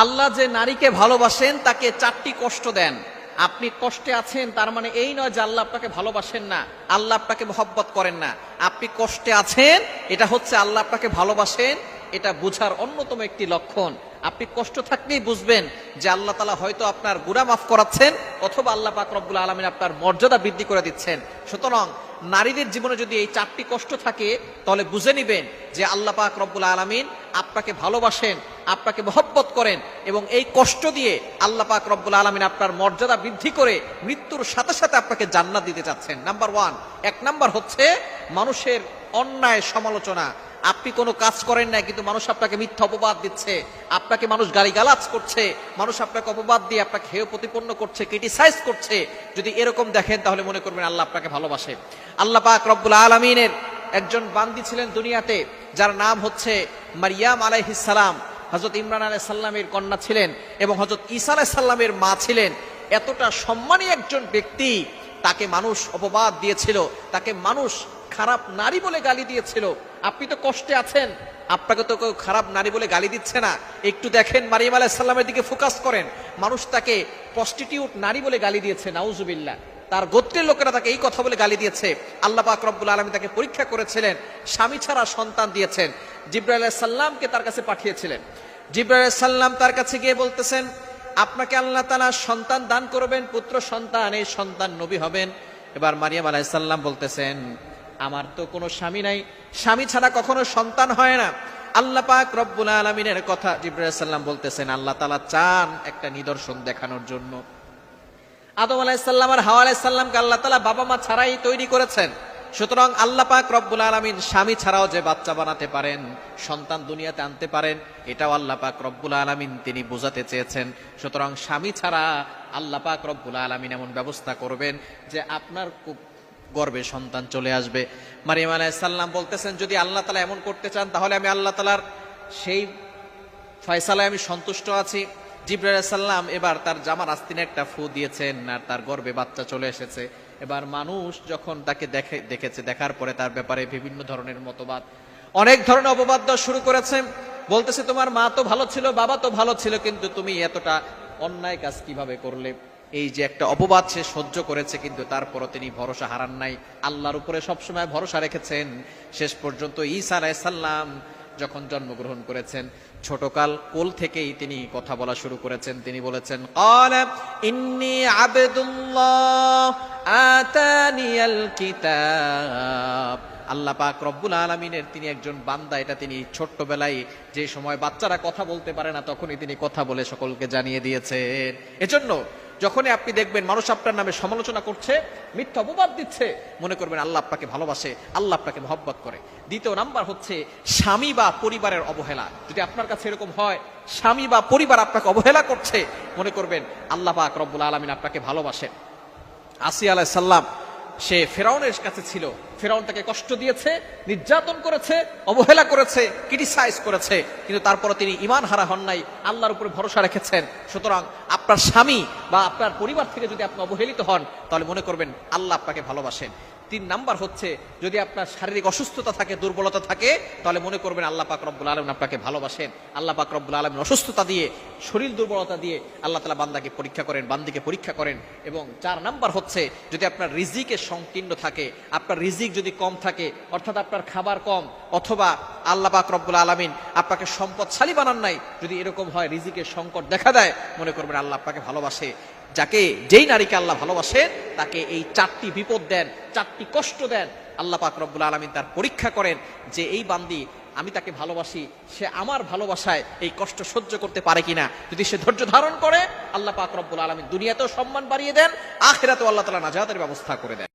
আল্লাহ যে নারীকে ভালোবাসেন, তাকে চারটি কষ্ট দেন। আপনি কষ্টে আছেন, তার মানে এই নয় যে আল্লাহ আপনাকে ভালোবাসেন না, আল্লাহ আপনাকে মহব্বত করেন না। আপনি কষ্টে আছেন, এটা হচ্ছে আল্লাহ আপনাকে ভালোবাসেন, এটা বুঝার অন্যতম একটি লক্ষণ। আপনি কষ্ট থাকলেই বুঝবেন যে আল্লাহ তালা হয়তো আপনার গুড়া মাফ করাচ্ছেন, অথবা আল্লাহ পাক রব্বুল আলমিন আপনার মর্যাদা বৃদ্ধি করে দিচ্ছেন। সুতরাং নারীদের জীবনে যদি এই চারটি কষ্ট থাকে, তাহলে বুঝে নিবেন যে আল্লাহ পাক রব্বুল আলমিন আপনাকে ভালোবাসেন আপনাকে মহব্বত করেন এবং এই কষ্ট দিয়ে আল্লাহ পাক রব্বুল আলমিন আপনার মর্যাদা বৃদ্ধি করে মৃত্যুর সাথে সাথে আপনাকে জান্নাত দিতে চাচ্ছেন। নাম্বার ওয়ান এক নাম্বার হচ্ছে মানুষের অন্যায় সমালোচনা। আপনি কোনো কাজ করেন না কিন্তু মানুষ আপনাকে মিথ্যা অপবাদ দিচ্ছে। আপনাকে মানুষ গালিগালাজ করছে। মানুষ আপনাকে অপবাদ দিয়ে আপনাকে হেয় প্রতিপন্ন করছে ক্রিটিসাইজ করছে। যদি এরকম দেখেন, তাহলে মনে করবেন আল্লাহ আপনাকে ভালোবাসে। আল্লাহ পাক রব্বুল আলমিনের একজন বান্দি ছিলেন দুনিয়াতে, যার নাম হচ্ছে মারিয়াম আলাইহিসালাম হজরত ইমরান আলাই সাল্লামের কন্যা ছিলেন এবং হজরত ঈসা আলাই সাল্লামের মা ছিলেন। এতটা সম্মানী একজন ব্যক্তি তাকে মানুষ অপবাদ দিয়েছিল, তাকে মানুষ খারাপ নারী বলে গালি দিয়েছিল। আপনি তো কষ্টে আছেন, আপনাকে তো কেউ খারাপ নারী বলে গালি দিচ্ছে না। একটু দেখেন মারিয়াম আলাহ সাল্লামের দিকে ফোকাস করেন। মানুষ তাকে প্রস্টিটিউট নারী বলে গালি দিয়েছে, নাউজুবিল্লাহ। তার গোত্রের লোকেরা তাকে এই কথা বলে গালি দিয়েছে। আল্লাহ পাক রব্বুল আলমী তাকে পরীক্ষা করেছিলেন, স্বামী ছাড়া সন্তান দিয়েছেন। জিব্রাইল সাল্লামকে তার কাছে পাঠিয়েছিলেন। জিব্রাইল সাল্লাম তার কাছে গিয়ে বলতেছেন, আপনাকে আল্লাহ তালা সন্তান দান করবেন, পুত্র সন্তান, এই সন্তান নবী হবেন। এবার মারিয়াম আলাইসাল্লাম বলতেছেন, আমার তো কোনো স্বামী নাই, স্বামী ছাড়া কখনো সন্তান হয় না। আল্লাহ পাক রব্বুল আলমিনের কথা সাল্লাম বলতেছেন, আল্লাহ তালা চান একটা নিদর্শন দেখানোর জন্য। আদম আলাইসাল্লাম আর হাওয়া আলাইসাল্লামকে আল্লাহ তালা বাবা মা ছাড়াই তৈরি করেছেন। সুতরাং আল্লাহ পাক রব্বুল আলমিন স্বামী ছাড়াও যে বাচ্চা বানাতে পারেন, সন্তান দুনিয়াতে আনতে পারেন, এটাও আল্লাহ পাক রব্বুল আলমিন তিনি বোঝাতে চেয়েছেন। সুতরাং স্বামী ছাড়া আল্লাহ পাক রব্বুল আলমিন এমন ব্যবস্থা করবেন যে আপনার খুব গর্বে সন্তান চলে আসবে। মারিয়াম আলাইসাল্লাম বলতেছেন, যদি আল্লাহ তালা এমন করতে চান, তাহলে আমি আল্লাহ তালার সেই ফয়সালায় আমি সন্তুষ্ট আছি। জিব্রাইল সাল্লাম এবার তার জামার আস্তিনে একটা ফু দিয়েছেন আর তার গর্বে বাচ্চা চলে এসেছে। এবার মানুষ যখন তাকে দেখে, দেখেছে, দেখার পরে তার ব্যাপারে বিভিন্ন ধরনের মতবাদ, অনেক ধরনের অপবাদ শুরু করেছে। বলতেছে, তোমার মা তো ভালো ছিল, বাবা তো ভালো ছিল, কিন্তু তুমি এতটা অন্যায় কাজ কীভাবে করলে? এই যে একটা অপবাদ সে সহ্য করেছে, কিন্তু তারপরও তিনি ভরসা হারান নাই। আল্লাহর উপরে সবসময় ভরসা রেখেছেন। শেষ পর্যন্ত ঈসা আলাইসাল্লাম যখন জন্মগ্রহণ করেছেন, ছোটকাল কোল থেকেই তিনি কথা বলা শুরু করেছেন। তিনি বলেছেন ইন্নি কিতাব। আল্লাহ পাক রব্বুল আলমিনের তিনি একজন বান্দা, এটা তিনি ছোট্টবেলায় যে সময় বাচ্চারা কথা বলতে পারে না, তখনই তিনি কথা বলে সকলকে জানিয়ে দিয়েছেন। এজন্য যখনই আপনি দেখবেন মানুষ আপনার নামে সমালোচনা করছে, মিথ্যা অপবাদ দিচ্ছে, মনে করবেন আল্লাহ আপনাকে ভালোবাসে, আল্লাহ আপনাকে মহব্বত করে। দ্বিতীয় নাম্বার হচ্ছে স্বামী বা পরিবারের অবহেলা। যদি আপনার কাছে এরকম হয়, স্বামী বা পরিবার আপনাকে অবহেলা করছে, মনে করবেন আল্লাহ বা আকরবুল আলমিন আপনাকে ভালোবাসেন। আসিয়া আলাহ সাল্লাম সে ফেরাউনের কাছে ছিল। ফেরাউন তাকে কষ্ট দিয়েছে, নির্যাতন করেছে, অবহেলা করেছে ক্রিটিসাইজ করেছে, কিন্তু তারপরে তিনি ইমান হারা হন নাই, আল্লাহর উপরে ভরসা রেখেছেন। সুতরাং আপনার স্বামী বা আপনার পরিবার থেকে যদি আপনি অবহেলিত হন, তাহলে মনে করবেন আল্লাহ আপনাকে ভালোবাসেন। তিন নাম্বার হচ্ছে, যদি আপনার শারীরিক অসুস্থতা থাকে, দুর্বলতা থাকে, তাহলে মনে করবেন আল্লাহ পাক রব্বুল আলম আপনাকে ভালোবাসেন। আল্লাহ পাক রব্বুল আলম অসুস্থতা দিয়ে, শরীর দুর্বলতা দিয়ে আল্লাহ তালা বান্দাকে পরীক্ষা করেন, বান্দিকে পরীক্ষা করেন। এবং চার নাম্বার হচ্ছে, যদি আপনার রিজিকের সংকীর্ণ থাকে, আপনার রিজিক যদি কম থাকে, অর্থাৎ আপনার খাবার কম, অথবা আল্লাহ পাক রব্বুল আলমিন আপনাকে সম্পদশালী বানান নাই, যদি এরকম হয়, রিজিকের সংকট দেখা দেয়, মনে করবেন আল্লাহ আপনাকে ভালোবাসে। যাকে যেই নারীকে আল্লাহ ভালোবাসেন তাকে এই চারটি বিপদ দেন, চারটি কষ্ট দেন, আল্লাহ পাক রব্বুল আলমিন তার পরীক্ষা করেন যে এই বান্দি আমি তাকে ভালোবাসি, সে আমার ভালোবাসায় এই কষ্ট সহ্য করতে পারে কিনা। যদি সে ধৈর্য ধারণ করে, আল্লাহ পাক রব্বুল আলমিন দুনিয়াতেও সম্মান বাড়িয়ে দেন, আখেরাতেও আল্লাহ তালা নাজাতের ব্যবস্থা করে দেন।